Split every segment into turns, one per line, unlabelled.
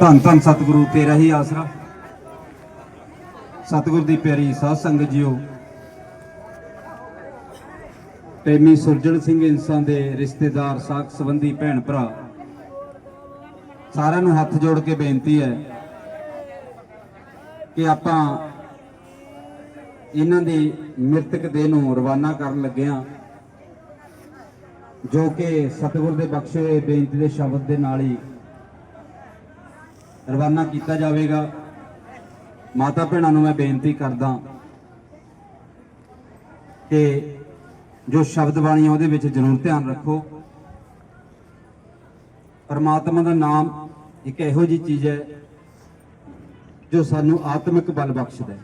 ਧੰਨ ਧੰਨ ਸਤਿਗੁਰੂ, ਤੇਰਾ ਹੀ ਆਸਰਾ। ਸਤਿਗੁਰ ਦੀ ਪਿਆਰੀ ਸਾਧ ਸੰਗਤ ਜੀਓ ਪ੍ਰੇਮੀ ਸੁਰਜਣ ਸਿੰਘ ਇਨਸਾਨ ਦੇ ਰਿਸ਼ਤੇਦਾਰ, ਸਾਖ ਸੰਬੰਧੀ ਭੈਣ ਭਰਾ, ਸਾਰਿਆਂ ਨੂੰ ਹੱਥ ਜੋੜ ਕੇ ਬੇਨਤੀ ਹੈ ਕਿ ਆਪਾਂ ਇਹਨਾਂ ਦੀ ਮ੍ਰਿਤਕ ਦੇਹ ਨੂੰ ਰਵਾਨਾ ਕਰਨ ਲੱਗੇ ਹਾਂ, ਜੋ ਕਿ ਸਤਿਗੁਰ ਦੇ ਬਖਸ਼ੇ ਹੋਏ ਬੇਨਤੀ ਦੇ ਸ਼ਬਦ ਦੇ ਨਾਲ ਹੀ ਰਵਾਨਾ ਕੀਤਾ ਜਾਵੇਗਾ। ਮਾਤਾ ਭੈਣਾਂ ਨੂੰ ਮੈਂ ਬੇਨਤੀ ਕਰਦਾ ਕਿ ਜੋ ਸ਼ਬਦ ਬਾਣੀ ਆ, ਉਹਦੇ ਵਿੱਚ ਜ਼ਰੂਰ ਧਿਆਨ ਰੱਖੋ। ਪਰਮਾਤਮਾ ਦਾ ਨਾਮ ਇੱਕ ਇਹੋ ਜੀ ਚੀਜ਼ ਹੈ ਜੋ ਸਾਨੂੰ ਆਤਮਿਕ ਬਲ ਬਖਸ਼ਦਾ ਹੈ।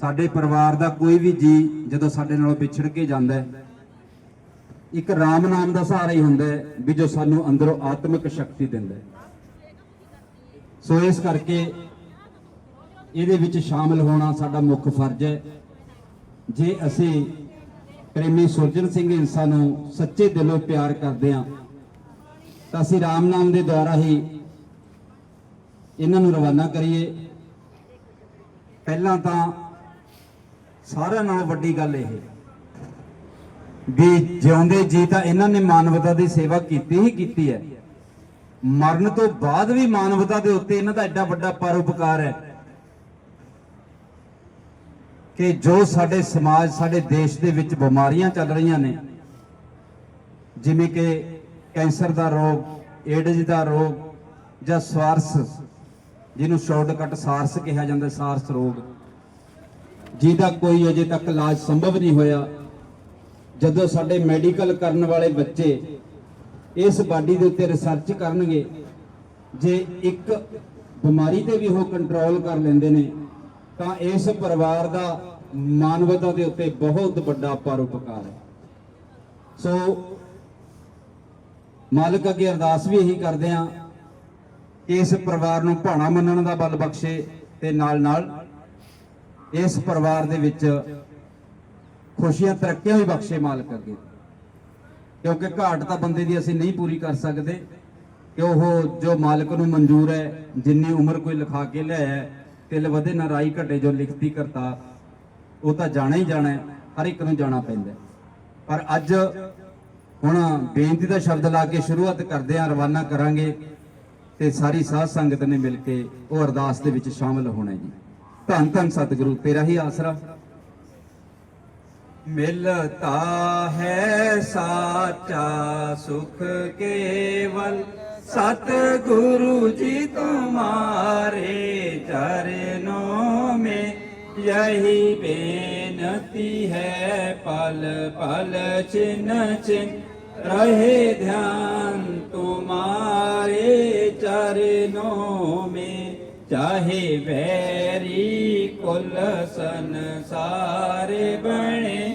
ਸਾਡੇ ਪਰਿਵਾਰ ਦਾ ਕੋਈ ਵੀ ਜੀ ਜਦੋਂ ਸਾਡੇ ਨਾਲੋਂ ਵਿਛੜ ਕੇ ਜਾਂਦਾ ਹੈ, ਇੱਕ ਰਾਮ ਨਾਮ ਦਾ ਸਹਾਰਾ ਹੀ ਹੁੰਦਾ ਹੈ ਵੀ ਜੋ ਸਾਨੂੰ ਅੰਦਰੋਂ ਆਤਮਿਕ ਸ਼ਕਤੀ ਦਿੰਦਾ ਹੈ। ਸੋ ਇਸ ਕਰਕੇ ਇਹਦੇ ਵਿੱਚ ਸ਼ਾਮਲ ਹੋਣਾ ਸਾਡਾ ਮੁੱਖ ਫਰਜ਼ ਹੈ। ਜੇ ਅਸੀਂ ਪ੍ਰੇਮੀ ਸੁਰਜਨ ਸਿੰਘ ਇਨਸਾਨ ਨੂੰ ਸੱਚੇ ਦਿਲੋਂ ਪਿਆਰ ਕਰਦੇ ਹਾਂ, ਤਾਂ ਅਸੀਂ ਰਾਮ ਨਾਮ ਦੇ ਦੁਆਰਾ ਹੀ ਇਹਨਾਂ ਨੂੰ ਰਵਾਨਾ ਕਰੀਏ। ਪਹਿਲਾਂ ਤਾਂ ਸਾਰਿਆਂ ਨਾਲੋਂ ਵੱਡੀ ਗੱਲ ਇਹ ਵੀ ਜਿਉਂਦੇ ਜੀ ਤਾਂ ਇਹਨਾਂ ਨੇ ਮਾਨਵਤਾ ਦੀ ਸੇਵਾ ਕੀਤੀ ਹੀ ਕੀਤੀ ਹੈ। ਮਰਨ ਤੋਂ ਬਾਅਦ ਵੀ ਮਾਨਵਤਾ ਦੇ ਉੱਤੇ ਇਹਨਾਂ ਦਾ ਐਡਾ ਵੱਡਾ ਪਰਉਪਕਾਰ ਹੈ ਕਿ ਜੋ ਸਾਡੇ ਸਮਾਜ, ਸਾਡੇ ਦੇਸ਼ ਦੇ ਵਿੱਚ ਬਿਮਾਰੀਆਂ ਚੱਲ ਰਹੀਆਂ ਨੇ, ਜਿਵੇਂ ਕਿ ਕੈਂਸਰ ਦਾ ਰੋਗ, ਏਡਜ਼ ਦਾ ਰੋਗ ਜਾਂ ਸਵਾਰਸ ਜਿਹਨੂੰ ਸ਼ਾਰਟਕਟ ਸਾਰਸ ਕਿਹਾ ਜਾਂਦਾ, ਸਾਰਸ ਰੋਗ, ਜਿਹਦਾ ਕੋਈ ਅਜੇ ਤੱਕ ਇਲਾਜ ਸੰਭਵ ਨਹੀਂ ਹੋਇਆ। ਜਦੋਂ ਸਾਡੇ ਮੈਡੀਕਲ ਕਰਨ ਵਾਲੇ ਬੱਚੇ ਇਸ ਬਾਡੀ ਦੇ ਉੱਤੇ ਰਿਸਰਚ ਕਰਨਗੇ, ਜੇ ਇੱਕ ਬਿਮਾਰੀ ਤੇ ਵੀ ਉਹ ਕੰਟਰੋਲ ਕਰ ਲੈਂਦੇ ਨੇ, ਤਾਂ ਇਸ ਪਰਿਵਾਰ ਦਾ ਮਾਨਵਤਾ ਦੇ ਉੱਤੇ ਬਹੁਤ ਵੱਡਾ ਪਰਉਪਕਾਰ ਹੈ। ਸੋ, ਮਾਲਕ ਅੱਗੇ ਅਰਦਾਸ ਵੀ ਇਹੀ ਕਰਦੇ ਆ ਕਿ ਇਸ ਪਰਿਵਾਰ ਨੂੰ ਭਾਣਾ ਮੰਨਣ ਦਾ ਬਲ ਬਖਸ਼ੇ ਤੇ ਨਾਲ ਨਾਲ ਇਸ ਪਰਿਵਾਰ ਦੇ ਵਿੱਚ ਖੁਸ਼ੀਆਂ ਤਰੱਕੀਆਂ ਵੀ ਬਖਸ਼ੇ ਮਾਲਕ ਅੱਗੇ। ਕਿਉਂਕਿ ਘਾਟ ਤਾਂ ਬੰਦੇ ਦੀ ਅਸੀਂ ਨਹੀਂ ਪੂਰੀ ਕਰ ਸਕਦੇ ਕਿ ਉਹ ਜੋ ਮਾਲਕ ਨੂੰ ਮਨਜ਼ੂਰ ਹੈ ਜਿੰਨੀ ਉਮਰ ਕੋਈ ਲਿਖਾ ਕੇ ਲਿਆਇਆ ਹੈ, ਤਿਲ ਵਧੇ ਨਾ ਰਾਈ ਘਟੇ ਜੋ ਲਿਖਤੀ ਕਰਤਾ ਉਹ ਤਾਂ ਜਾਣਾ ਹੀ ਜਾਣਾ ਹਰ ਇੱਕ ਨੂੰ ਜਾਣਾ ਪੈਂਦਾ ਪਰ ਅੱਜ ਹੁਣ ਬੇਨਤੀ ਦਾ ਸ਼ਬਦ ਲਾ ਕੇ ਸ਼ੁਰੂਆਤ ਕਰਦੇ ਹਾਂ ਰਵਾਨਾ ਕਰਾਂਗੇ ਤੇ ਸਾਰੀ ਸਾਧ ਸੰਗਤ ਨੇ ਮਿਲ ਕੇ ਉਹ ਅਰਦਾਸ ਦੇ ਵਿੱਚ ਸ਼ਾਮਲ ਹੋਣਾ ਜੀ। ਧੰਨ ਧੰਨ ਸਤਿਗੁਰੂ ਤੇਰਾ ਹੀ ਆਸਰਾ। ਮਿਲਤਾ ਹੈ ਸਾਚਾ ਸੁਖ ਕੇਵਲ ਸਤ ਗੁਰੂ ਜੀ ਤੁਮਾਰੇ ਚਰਨੋਂ में यही बेनती है पल पल चिन चिन रहे ध्यान तुम्हारे चरणों में ਚਾਹੇ ਵੈਰੀ ਕੁਲ ਸੰਸਾਰ ਬਣੇ,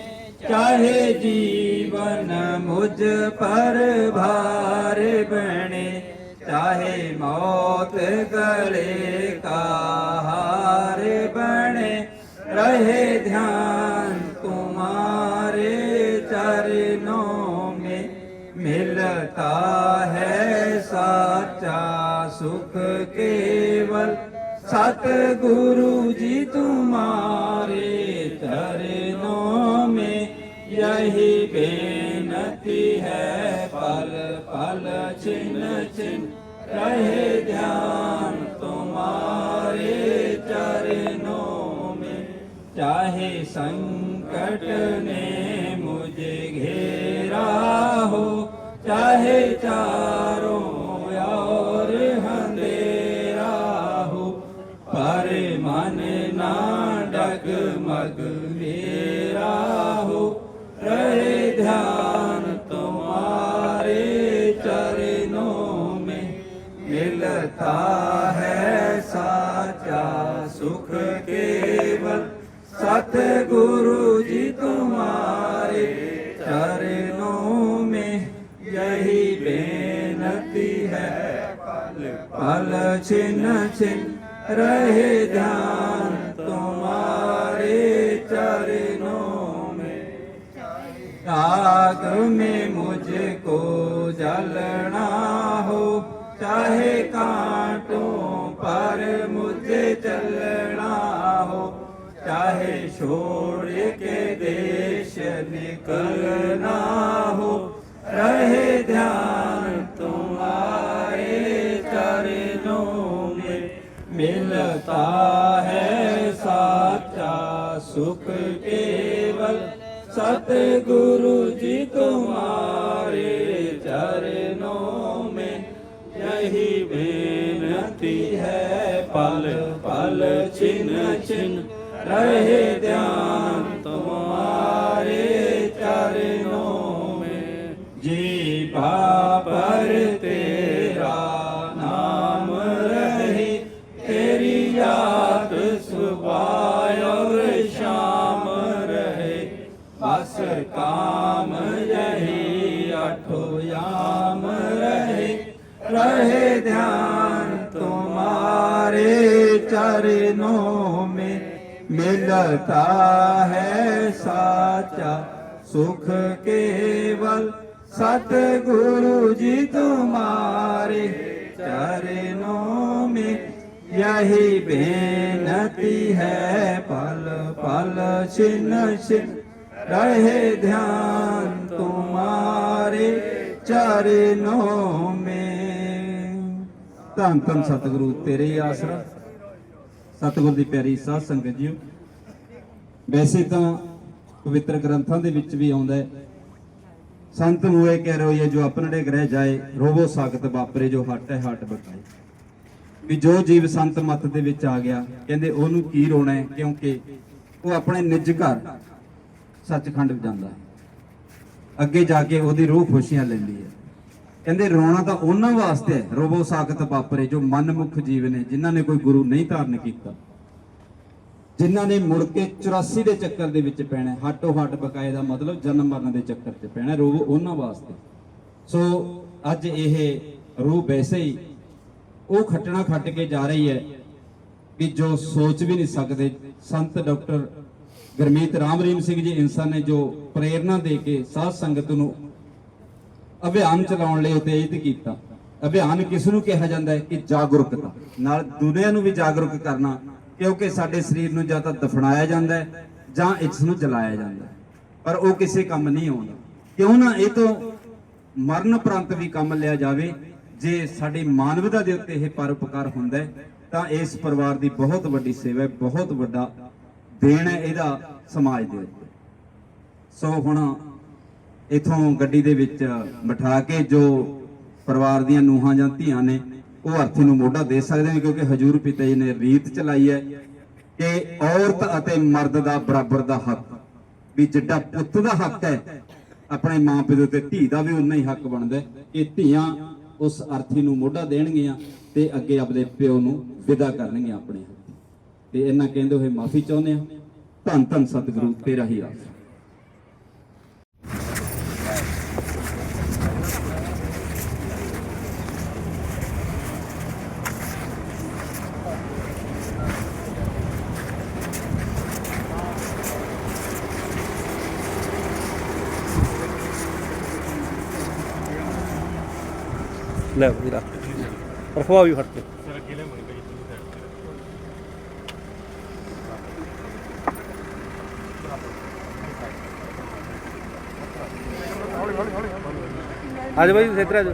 ਚਾਹੇ ਜੀਵਨ ਮੁਝ ਪਰ ਭਾਰ ਬਣੇ, ਚਾਹੇ ਮੌਤ ਗਲੇ ਕਾ ਹਾਰ ਬਣੇ, ਰਹੇ ਧਿਆਨ ਤੁਮਾਰੇ ਚਰਨੋਂ ਮੇ, ਮਿਲਤਾ ਹੈ ਸਾਚਾ ਸੁਖ ਕੇਵਲ केवल सतगुरु जी तुम्हारे चरणों में यही बेनती है पल पल छिन छिन रहे ध्यान तुम्हारे चरणों में चाहे संकट ने मुझे घेरा हो चाहे चारों मिलता है साचा सुख केवल। सतगुरु जी तुम्हारे चरणों में यही बेनती है। पल पल छिन छिन रहे ध्यान तुम्हारे चरणों में। आग में मुझको जलना चाहे कांटों पर मुझे चलना हो चाहे
छोड़ के देश निकलना हो रहे ध्यान तुम्हारे चरणों में मिलता है साचा सुख केवल सतगुरु जी तुम्हारे चरण रहे ध्यान तुम्हारे चरणों में जीवा पर तेरा नाम रहे तेरी याद सुबह और शाम रहे बस काम यही अठो याम रहे रहे ध्यान तुम्हारे चरणों में मिलता है साचा सुख केवल सतगुरु जी तुम्हारे चरणों में यही बेनती है पल पल छिन्न छिन्न रहे ध्यान तुम्हारे चरणों में
ਧੰਨ ਧੰਨ ਸਤਿਗੁਰੂ ਤੇਰੇ ਹੀ ਆਸਰਾ ਸਤਿਗੁਰ ਦੀ ਪਿਆਰੀ ਸਾਧ ਸੰਗਤ ਜੀਓ, ਵੈਸੇ ਤਾਂ ਪਵਿੱਤਰ ਗ੍ਰੰਥਾਂ ਦੇ ਵਿੱਚ ਵੀ ਆਉਂਦਾ ਹੈ। ਸੰਤ ਮੂਏ ਕਹਿ ਰੋਈਏ ਜੋ ਆਪਣੜੇ ਗ੍ਰਹਿ ਜਾਏ, ਰੋਵੋ ਸਾਖਤ ਵਾਪਰੇ, ਜੋ ਹਟ ਹੈ ਹਟ ਬਕਾਏ ਵੀ ਜੋ ਜੀਵ ਸੰਤ ਮੱਤ ਦੇ ਵਿੱਚ ਆ ਗਿਆ, ਕਹਿੰਦੇ ਉਹਨੂੰ ਕੀ ਰੋਣਾ ਹੈ? ਕਿਉਂਕਿ ਉਹ ਆਪਣੇ ਨਿੱਜ ਘਰ ਸੱਚਖੰਡ ਜਾਂਦਾ ਹੈ। ਅੱਗੇ ਜਾ ਕੇ ਉਹਦੀ ਰੂਹ ਖੁਸ਼ੀਆਂ ਲੈਂਦੀ ਹੈ। ਕਹਿੰਦੇ ਰੋਣਾ ਤਾਂ ਉਹਨਾਂ ਵਾਸਤੇ ਹੈ, ਰੋਵੋ ਸਾਖਤ ਵਾਪਰੇ, ਜੋ ਮਨਮੁਖ ਜੀਵ ਨੇ, ਜਿਨ੍ਹਾਂ ਨੇ ਕੋਈ ਗੁਰੂ ਨਹੀਂ ਧਾਰਨ ਕੀਤਾ। ਜਿਨ੍ਹਾਂ ਨੇ ਮੁੜ ਕੇ 84 ਦੇ ਚੱਕਰ ਦੇ ਵਿੱਚ ਪੈਣਾ ਹੱਟੋ ਹੱਟ ਬਕਾਏ ਦਾ ਮਤਲਬ ਜਨਮ ਮਰਨ ਦੇ ਚੱਕਰ 'ਚ ਪੈਣਾ ਰੋਵੋ ਉਹਨਾਂ ਵਾਸਤੇ। ਸੋ ਅੱਜ ਇਹ ਰੂਹ ਵੈਸੇ ਹੀ ਉਹ ਖੱਟਣਾ ਖੱਟ ਕੇ ਜਾ ਰਹੀ ਹੈ ਕਿ ਜੋ ਸੋਚ ਵੀ ਨਹੀਂ ਸਕਦੇ। ਸੰਤ ਡਾਕਟਰ ਗੁਰਮੀਤ ਰਾਮ ਰਹੀਮ ਸਿੰਘ ਜੀ ਇਨਸਾਨ ਨੇ ਜੋ ਪ੍ਰੇਰਣਾ ਦੇ ਕੇ ਸਾਧ ਸੰਗਤ ਨੂੰ ਅਭਿਆਨ ਚਲਾਉਣ ਲਈ ਉਤੇਜਿਤ ਕੀਤਾ। ਅਭਿਆਨ ਕਿਸ ਨੂੰ ਕਿਹਾ ਜਾਂਦਾ ਹੈ? ਕਿ ਜਾਗਰੂਕਤਾ। ਨਾਲ ਦੁਨੀਆ ਨੂੰ ਵੀ ਜਾਗਰੂਕ ਕਰਨਾ, ਕਿਉਂਕਿ ਸਾਡੇ ਸਰੀਰ ਨੂੰ ਜਾਂ ਤਾਂ ਦਫਨਾਇਆ ਜਾਂਦਾ ਹੈ, ਜਾਂ ਇਸ ਨੂੰ ਜਲਾਇਆ ਜਾਂਦਾ ਹੈ। ਪਰ ਉਹ ਕਿਸੇ ਕੰਮ ਨਹੀਂ ਆਉਂਦਾ। ਕਿਉਂ ਨਾ ਇਹ ਤੋਂ ਮਰਨ ਉਪਰੰਤ ਵੀ ਕੰਮ ਲਿਆ ਜਾਵੇ, ਜੇ ਸਾਡੀ ਮਾਨਵਤਾ ਦੇ ਉੱਤੇ ਇਹ ਪਰਉਪਕਾਰ ਹੁੰਦਾ ਹੈ, ਤਾਂ ਇਸ ਪਰਿਵਾਰ ਦੀ ਬਹੁਤ ਵੱਡੀ ਸੇਵਾ ਹੈ, ਬਹੁਤ ਵੱਡਾ ਦੇਣ ਹੈ ਇਹਦਾ ਸਮਾਜ ਦੇ ਉੱਤੇ। ਸੋ ਹੁਣ ਇਥੋਂ ਗੱਡੀ ਦੇ ਵਿੱਚ ਬਿਠਾ ਕੇ ਜੋ ਪਰਿਵਾਰ ਦੀਆਂ ਨੂਹਾਂ ਜਾਂ ਧੀਆਂ ਨੇ, ਉਹ ਅਰਥੀ ਨੂੰ ਮੋਢਾ ਦੇ ਸਕਦੇ ਨੇ ਕਿਉਂਕਿ ਹਜੂਰ ਪਿਤਾ ਜੀ ਨੇ ਰੀਤ ਚਲਾਈ ਹੈ ਕਿ ਔਰਤ ਅਤੇ ਮਰਦ ਦਾ ਬਰਾਬਰ ਦਾ ਹੱਕ, ਵੀ ਜਿੱਡਾ ਪੁੱਤ ਦਾ ਹੱਕ ਹੈ, ਆਪਣੇ ਮਾਂ ਪਿਓ ਤੇ ਧੀ ਦਾ ਵੀ ਉਨਾ ਹੀ ਹੱਕ ਬਣਦਾ ਕਿ ਧੀਆਂ ਉਸ ਅਰਥੀ ਨੂੰ ਮੋਢਾ ਦੇਣਗੀਆਂ ਤੇ ਅੱਗੇ ਆਪਣੇ ਪਿਓ ਨੂੰ ਵਿਦਾ ਕਰਨਗੀਆਂ ਆਪਣੇ ਹੱਥ। ਤੇ ਇਹਨਾਂ ਕਹਿੰਦੇ ਹੋਏ ਮਾਫੀ ਚਾਹੁੰਦੇ ਆ ਧੰਨ ਧੰਨ ਸਤਿਗੁਰੂ, ਤੇਰਾ ਹੀ ਆਸ
ਲੈ ਵੀ ਰੱਖ ਰਖਵਾ ਵੀ ਫੜ ਕੇ। ਅੱਜ ਬਾਈ ਸੇਤਰ ਅੱਜ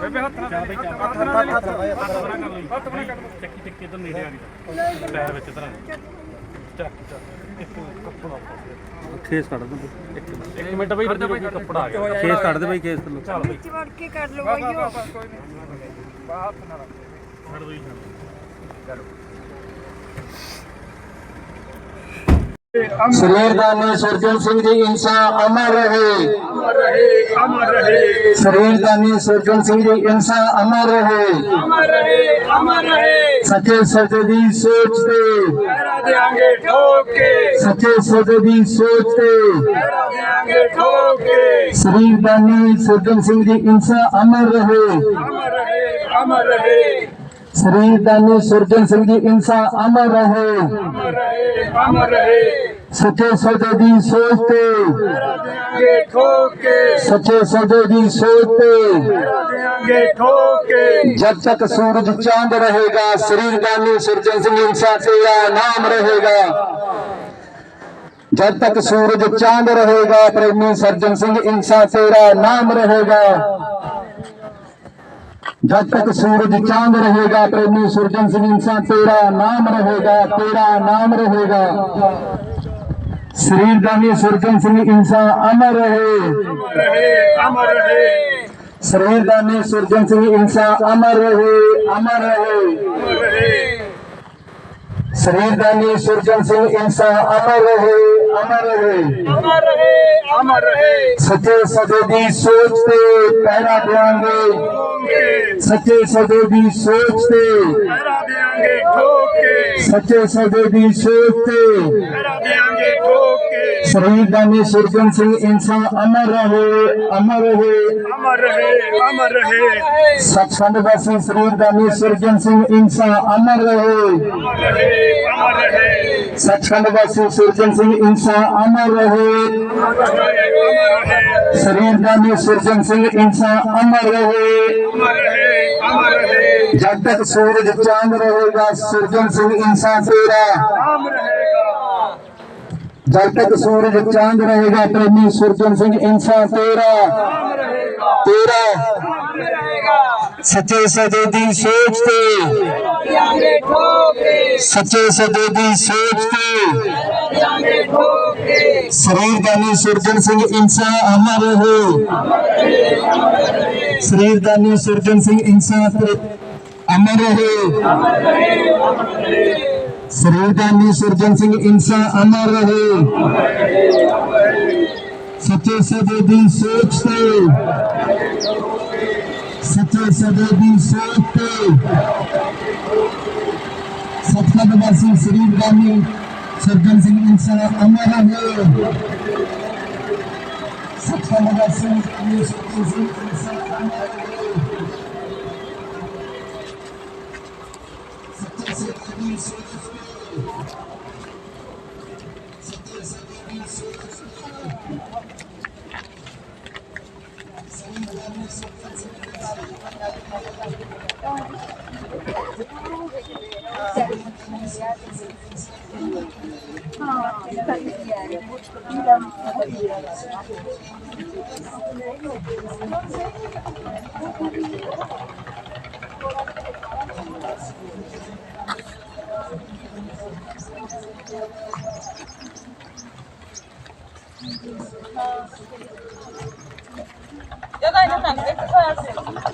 ਬੇਬੇ ਹੱਥ ਨਾਲ ਹੱਥ ਨਾਲ ਹੱਥ ਨਾਲ ਹੱਥ ਬਣਾ ਚੱਕੀ ਚੱਕੀ ਇਧਰ ਨੇੜੇ ਆ ਗਈ। ਪੈਰ ਵਿੱਚ ਇਧਰ ਚੱਕ ਚੱਕ।
ਖੇਸ ਕੱਢ ਦੇ
ਇੱਕ ਮਿੰਟ ਬਈ ਕੱਪੜਾ ਆ ਗਿਆ।
ਖੇਸ ਕੱਢ ਦੇ ਬਾਈ ਖੇਸ ਥੱਲੋਂ।
ਚੱਲ ਬਈ।
ਵਿੱਚ ਵੜ ਕੇ ਕਰ ਲਓ ਬਾਈਓ
ਕੋਈ ਨਹੀਂ। ਬਾਹਰ ਹੱਥ ਨਾਲ ਛੱਡ ਦੋ ਜੀ
ਸਰੀਰਦਾਨੀ ਸੁਰਜਨ ਸਿੰਘ ਜੀ ਇਨਸਾ ਅਮਰ ਰਹੇ।
ਅਮਰ ਰਹੇ ਅਮਰ ਰਹੇ
ਸਰੀਰਦਾਨੀ ਸੁਰਜਨ ਸਿੰਘ ਜੀ ਇਨਸਾ ਅਮਰ ਰਹੇ।
ਅਮਰ ਰਹੇ ਅਮਰ ਰਹੇ
ਸੱਚੇ ਸੱਚੇ ਦੀ ਸੋਚ ਤੇ।
ਪੈਰਾ ਦੇਾਂਗੇ ਠੋਕ ਕੇ
ਸੱਚੇ ਸੱਚੇ ਦੀ ਸੋਚ ਤੇ
ਪੈਰਾ ਦੇਾਂਗੇ ਸ੍ਰੀ
ਧੰਨ ਸੁਰਜਨ ਸਿੰਘ ਜੀ, ਇਨਸਾ ਅਮਰ ਰਹੇ।
ਅਮਰ ਰਹੇ
ਸੱਚੇ ਸੌਦੇ ਦੀ ਸੋਚ ਤੇ।
ਠੋਕੇ
ਸੱਚੇ ਸੌਦੇ ਦੀ ਸੋਚ ਤੇ।
ਠੋਕੇ
ਜਦ ਤੱਕ ਸੂਰਜ ਚਾਂਦ ਰਹੇਗਾ ਸ੍ਰੀ ਧੰਨ ਸੁਰਜਨ ਸਿੰਘ ਇਨਸਾ ਤੇ ਨਾਮ ਰਹੇਗਾ। ਜਦ ਤੱਕ ਸੂਰਜ ਚਾਂਦ ਰਹੇਗਾ, ਪ੍ਰੇਮੀ ਸਰਜਨ ਸਿੰਘ ਇਨਸਾ ਤੇਰਾ ਨਾਮ ਰਹੇਗਾ। जब तक सूरज चांद रहेगा प्रेमी सुरजन सिंह इंसान तेरा नाम रहेगा तेरा नाम रहेगा शरीर दानी सुरजन सिंह इंसान अमर रहे
अमर रहे
शरीर दानी सुरजन सिंह इंसान अमर रहे अमर रहे शरीर दानी सुरजन सिंह इंसान अमर रहे ਅਮਰ ਰਹੇ।
ਅਮਰ ਰਹੇ ਅਮਰ ਰਹੇ।
ਸੱਚੇ ਸਦੇ ਦੀ ਸੋਚ ਤੇ ਪਹਿਰਾ
ਦੇਵਾਂਗੇ
ਸੱਚੇ ਸਦੇ ਦੀ ਸੋਚ ਤੇ
ਪਹਿਰਾ ਦੇਵਾਂਗੇ ਠੋਕ
ਕੇ। ਸੱਚੇ ਸਦੇ ਦੀ ਸੋਚ ਤੇ
ਪਹਿਰਾ ਦੇਵਾਂਗੇ ਠੋਕ
शहीद दानी सुरजन सिंह इंसान अमर रहे अमर रहे।
अमर रहे अमर रहे।
सचखंड वासी शहीद दानी सुरजन सिंह इंसान अमर रहे।
अमर रहे
सचखंड वासी सुरजन सिंह इंसान अमर रहे। शरीर दानी सुरजन सिंह इंसान अमर रहे। जब तक सूरज चाँद रहेगा सुरजन सिंह इंसान तेरा। जब तक सूरज चाँद रहेगा प्रेमी सुरजन सिंह इंसान तेरा। तेरा। सचे सदे दी
सोचते।
सचे सदे दी
सोचते।
शरीर दानी सुरजन सिंह इंसान अमर हो। शरीर दानी सुरजन सिंह इंसान अमर हो। ਸਰੀਰਦਾਨੀ ਸੁਰਜਨ ਸਿੰਘ ਇਨਸਾ ਅਮਰ ਰਹੇ। ਸੱਚੇ ਸਦੇ ਦੀ ਸੋਚ ਤੇ, ਸੱਚੇ ਸਦੇ ਦੀ ਸੋਚ ਤੇ। ਸਤਖੰਡ ਵਾਸੀ ਸਰੀਰਦਾਨੀ ਸੁਰਜਨ ਸਿੰਘ ਇਨਸਾ ਅਮਰ ਰਹੇ। ਸਤਖੰਡ ਵਾਸੀ ਸਰੀਰਦਾਨੀ ਸੁਰਜਨ ਸਿੰਘ ਇਨਸਾ ਅਮਰ ਰਹੇ।
ਜਦੋਂ ਇਹਨਾਂ ਤੱਕ ਇੱਕ ਸਾਲ